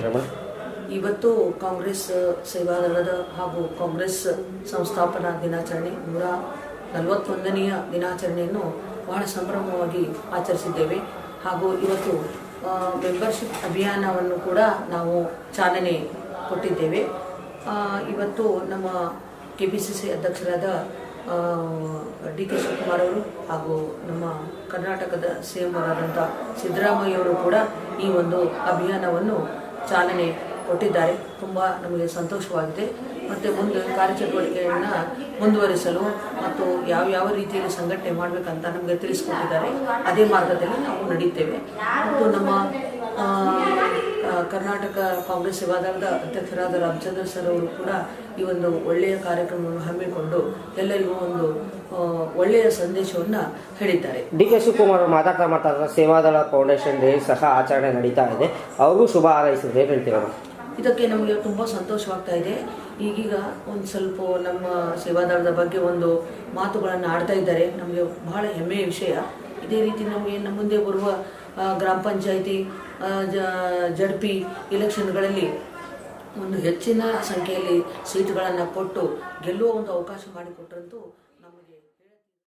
ಹೇಳ್ತೀರಾ ಇವತ್ತು ಕಾಂಗ್ರೆಸ್ ಸೇವಾದಳದ ಹಾಗೂ ಕಾಂಗ್ರೆಸ್ ಸಂಸ್ಥಾಪನಾ ದಿನಾಚರಣೆ, ನೂರ ನಲವತ್ತೊಂದನೆಯ ದಿನಾಚರಣೆಯನ್ನು ಬಹಳ ಸಂಭ್ರಮವಾಗಿ ಆಚರಿಸಿದ್ದೇವೆ. ಹಾಗೂ ಇವತ್ತು ಮೆಂಬರ್ಶಿಪ್ ಅಭಿಯಾನವನ್ನು ಕೂಡ ನಾವು ಚಾಲನೆ ಕೊಟ್ಟಿದ್ದೇವೆ. ಇವತ್ತು ನಮ್ಮ ಕೆ ಪಿ ಸಿ ಸಿ ಅಧ್ಯಕ್ಷರಾದ ಡಿ ಕೆ ಶಿವಕುಮಾರ್ ಅವರು ಹಾಗೂ ನಮ್ಮ ಕರ್ನಾಟಕದ ಸಿ ಎಂ ಅವರಾದಂಥ ಸಿದ್ದರಾಮಯ್ಯ ಅವರು ಕೂಡ ಈ ಒಂದು ಅಭಿಯಾನವನ್ನು ಚಾಲನೆ ಕೊಟ್ಟಿದ್ದಾರೆ. ತುಂಬ ನಮಗೆ ಸಂತೋಷವಾಗಿದೆ. ಮತ್ತು ಮುಂದೆ ಕಾರ್ಯಚಟುವಟಿಕೆಯನ್ನು ಮುಂದುವರಿಸಲು ಮತ್ತು ಯಾವ ಯಾವ ರೀತಿಯಲ್ಲಿ ಸಂಘಟನೆ ಮಾಡಬೇಕಂತ ನಮಗೆ ತಿಳಿಸ್ಕೊಟ್ಟಿದ್ದಾರೆ. ಅದೇ ಮಾರ್ಗದಲ್ಲಿ ನಾವು ನಡೀತೇವೆ. ಮತ್ತು ನಮ್ಮ ಕರ್ನಾಟಕ ಕಾಂಗ್ರೆಸ್ ಸೇವಾದಳದ ಅಧ್ಯಕ್ಷರಾದ ರಾಮಚಂದ್ರ ಸರ್ ಅವರು ಕೂಡ ಈ ಒಂದು ಒಳ್ಳೆಯ ಕಾರ್ಯಕ್ರಮವನ್ನು ಹಮ್ಮಿಕೊಂಡು ಎಲ್ಲರಿಗೂ ಒಂದು ಒಳ್ಳೆಯ ಸಂದೇಶವನ್ನು ಹೇಳಿದ್ದಾರೆ. ಡಿ ಕೆ ಶಿವಕುಮಾರ್ ಅವರು ಮಾತಾಡ್ತಾ ಮಾತಾಡ್ತಾ ಸೇವಾದಳ ಫೌಂಡೇಶನ್ ಡೇ ಸಹ ಆಚರಣೆ ನಡೀತಾ ಇದೆ. ಅವ್ರಿಗೂ ಶುಭ ಹಾರೈಸಿದ್ರೆ ಹೇಳ್ತೀರಾ ಇದಕ್ಕೆ ನಮಗೆ ತುಂಬ ಸಂತೋಷವಾಗ್ತಾ ಇದೆ. ಈಗೀಗ ಒಂದು ಸ್ವಲ್ಪ ನಮ್ಮ ಸೇವಾದಳದ ಬಗ್ಗೆ ಒಂದು ಮಾತುಗಳನ್ನು ಆಡ್ತಾ ಇದ್ದಾರೆ. ನಮಗೆ ಬಹಳ ಹೆಮ್ಮೆಯ ವಿಷಯ. ಇದೇ ರೀತಿ ನಮಗೆ ನಮ್ಮ ಮುಂದೆ ಬರುವ ಗ್ರಾಮ ಪಂಚಾಯಿತಿ ಜಡ್ ಪಿ ಇಲೆಕ್ಷನ್ಗಳಲ್ಲಿ ಒಂದು ಹೆಚ್ಚಿನ ಸಂಖ್ಯೆಯಲ್ಲಿ ಸೀಟುಗಳನ್ನು ಕೊಟ್ಟು ಗೆಲ್ಲುವ ಒಂದು ಅವಕಾಶ ಮಾಡಿಕೊಟ್ರಂತೂ